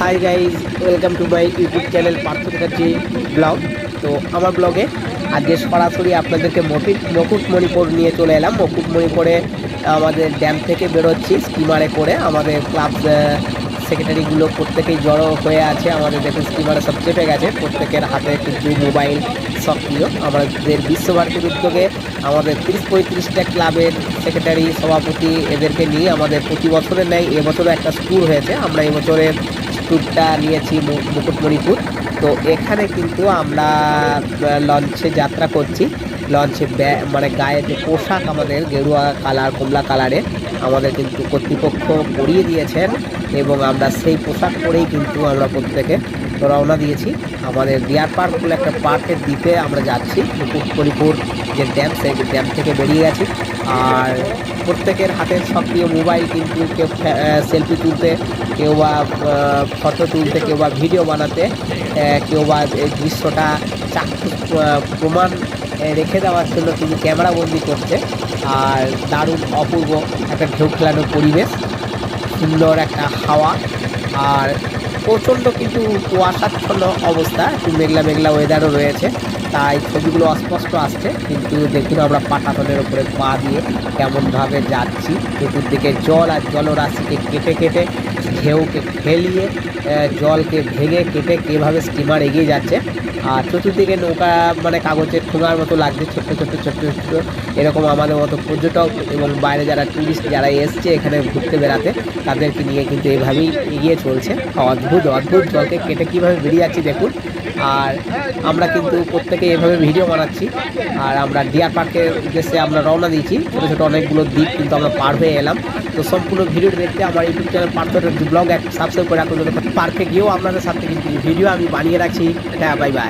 Hi guys welcome to my YouTube channel Partha Chatterjee vlog তো আমার ব্লগে আজকে সরাসরি আপনাদেরকে মফিক মুকুটমণিপুর নিয়ে চলে এলাম। মুকুটমণিপুরে আমাদের ড্যাম থেকে বেরোচ্ছি স্টিমারে করে। আমাদের ক্লাব সেক্রেটারিগুলো প্রত্যেকেই জড়ো হয়ে আছে। আমাদের দেখুন স্টিমারে সব চেপে গেছে। প্রত্যেকের হাতে কিন্তু মোবাইল সক্রিয়। আমাদের বিশ্বভারতীর উদ্যোগে আমাদের তিরিশ পঁয়ত্রিশটা ক্লাবের সেক্রেটারি সভাপতি এদেরকে নিয়ে আমাদের প্রতি বছরের নেয় এবছরও একটা স্কুল হয়েছে। আমরা এবছরের ট্যুরটা নিয়েছি মুকুটমণিপুর। তো এখানে কিন্তু আমরা লঞ্চে যাত্রা করছি। লঞ্চে মানে গায়ে যে পোশাক আমাদের গেরুয়া কালার, কমলা কালারের, আমাদের কিন্তু কর্তৃপক্ষ পরিয়ে দিয়েছেন এবং আমরা সেই পোশাক পরেই কিন্তু আমরা প্রত্যেকে রওনা দিয়েছি। আমাদের ডিয়ার পার্ক বলে একটা পার্কের দ্বীপে আমরা যাচ্ছি মুকুটমণিপুর যে ড্যাম, সেই ড্যাম থেকে বেরিয়ে গেছি। আর প্রত্যেকের হাতে সক্রিয় মোবাইল কিন্তু কেউ সেলফি তুলতে, কেউ বা ফটো তুলতে, কেউ বা ভিডিও বানাতে কেউ বা এই দৃশ্যটা চাক্ষুষ প্রমাণ রেখে দেওয়ার জন্য তিনি ক্যামেরাবন্দি করতে আর দারুণ অপূর্ব একটা ঢেউ খেলানো পরিবেশ। সুন্দর একটা হাওয়া। আর প্রচণ্ড কিন্তু কুয়াশাচ্ছন্ন অবস্থা, একটু মেঘলা মেঘলা ওয়েদারও রয়েছে। তাই ছবিগুলো অস্পষ্ট আসছে, কিন্তু দেখুন আমরা পাটাতনের উপরে পা দিয়ে কেমনভাবে যাচ্ছি। চতুর্দিকে জল আর জলরাশিকে কেটে কেটে ঢেউকে ফেলিয়ে জলকে ভেঙে কেটে কীভাবে স্টিমার এগিয়ে যাচ্ছে। আর চতুর্দিকে নৌকা মানে কাগজের ঠোঙার মতো লাগছে, ছোট্ট ছোট্ট ছোট্ট ছোট্ট, এরকম আমাদের মতো পর্যটক এবং বাইরে যারা টুরিস্ট যারা এসছে এখানে ঘুরতে বেড়াতে, তাদেরকে নিয়ে কিন্তু এভাবেই এগিয়ে চলছে। অদ্ভুত অদ্ভুত জলকে কেটে কীভাবে বেরিয়ে যাচ্ছি দেখুন। আর আমরা কিন্তু প্রত্যেকে এভাবে ভিডিও বানাচ্ছি। আর আমরা ডিয়ার পার্কের উদ্দেশ্যে আমরা রওনা দিয়েছি। ছোটো ছোটো অনেকগুলো দ্বীপ কিন্তু আমরা পার হয়ে এলাম। তো সম্পূর্ণ ভিডিও দেখতে আমার ইউটিউব চ্যানেল পার্থ ব্লগ এক সাবস্ক্রাইব করে রাখুন। পার্কে গিয়েও আপনাদের সাথে কিন্তু ভিডিও আমি বানিয়ে রাখছি। হ্যাঁ বাই বাই